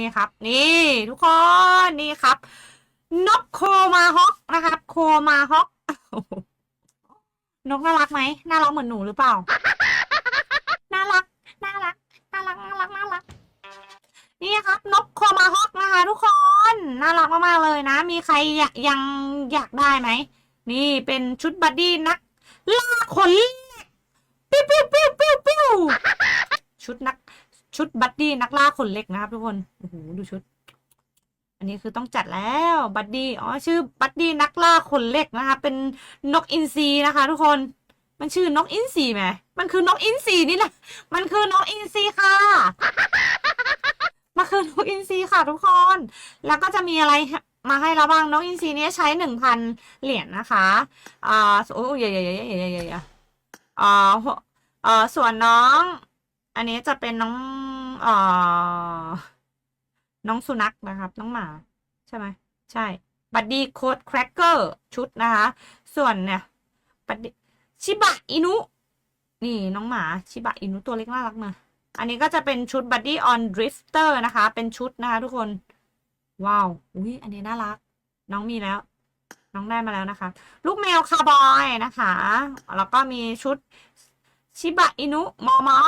นี่ครับ นี่ทุกคนนี่ครับ นกโคมาฮอกนะครับ โคมาฮอก นกน่ารักไหมน่ารักเหมือนหนูหรือเปล่า น่ารัก น่ารัก น่ารัก น่ารัก น่ารัก นี่ครับ นกโคมาฮอกนะคะ ทุกคน น่ารักมากๆเลยนะ มีใครอยากยังอยากได้ไหม นี่เป็นชุดบัดดี้นักล่าขนเล็กปิ้วปิ้วปิ้วปิ้วปิ้วชุดนัก ชุดบัดดี้นักล่าขนเล็กนะครับทุกคนโอ้โหดูชุด อันนี้คือต้องจัดแล้วบัดดี้อ๋อชื่อบัดดี้นักล่าขนเล็กนะคะ เป็นนกอินทรีนะคะ ทุกคน มันชื่อนกอินทรีไหมมันคือนกอินทรีนี่แหละมันคือนกอินทรีค่ะมันคือนกอินทรีค่ะ ทุกคน แล้วก็จะมีอะไรมาให้เราบ้างนกอินทรีนี้ใช้หนึ่งพันเหรียญนะคะอ่าโอ้ยใหญ่ใหญ่ใหญ่ใหญ่ใหญ่ใหญ่ใหญ่อ่าเอ่อส่วนน้อง อันนี้จะเป็นน้องเอ่อน้องสุนัขนะครับ น้องหมา ใช่ไหมใช่บัดดี้โค้ดแครกเกอร์ชุดนะคะ ส่วนเนี่ยบัดดี้ชิบะอินุ นี่น้องหมา ชิบะอินุตัวเล็กน่ารักเนอะอันนี้ก็จะเป็นชุดบัดดี้ออนดริฟเตอร์นะคะ เป็นชุดนะคะทุกคน ว้าวอุ้ยอันนี้น่ารัก น้องมีแล้ว น้องได้มาแล้วนะคะ ลูกแมวคาร์บอยนะคะ แล้วก็มีชุด ชิบะอินุมอมอ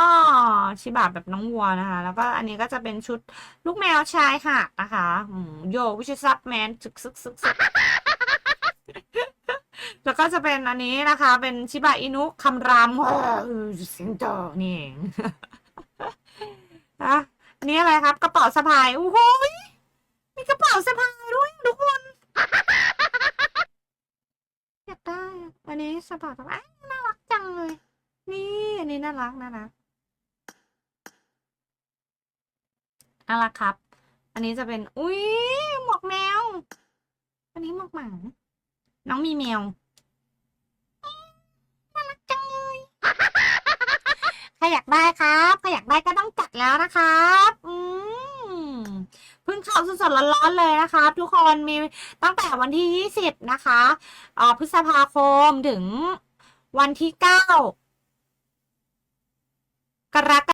ชิบะแบบน้องวัวนะคะ แล้วก็อันนี้ก็จะเป็นชุดลูกแมวชายหาดนะคะโยวิชซับแมนซึกซึกซึกซึกแล้วก็จะเป็นอันนี้นะคะ เป็นชิบะอินุคำรามสิงโตนี่เองอะอันนี้อะไรครับ กระเป๋าสะพายโอ้โหยมีกระเป๋าสะพายด้วยทุกคนอยากได้ อันนี้สะพายแบบอ้าวน่ารักจังเลย นี่อันนี้น่ารักน่ารักน่ารักครับ อันนี้จะเป็น อุ้ยหมวกแมว อันนี้หมวกหมาน้องมีแมวน่ารักจังเลยใครอยากได้ครับใครอยากได้ก็ต้องจัดแล้วนะครับอืมเพิ่งเข้าสดๆร้อนๆเลยนะครับทุกคนมีตั้งแต่วันที่20นะคะออพฤษภาคมถึงวันที่9กร กฎา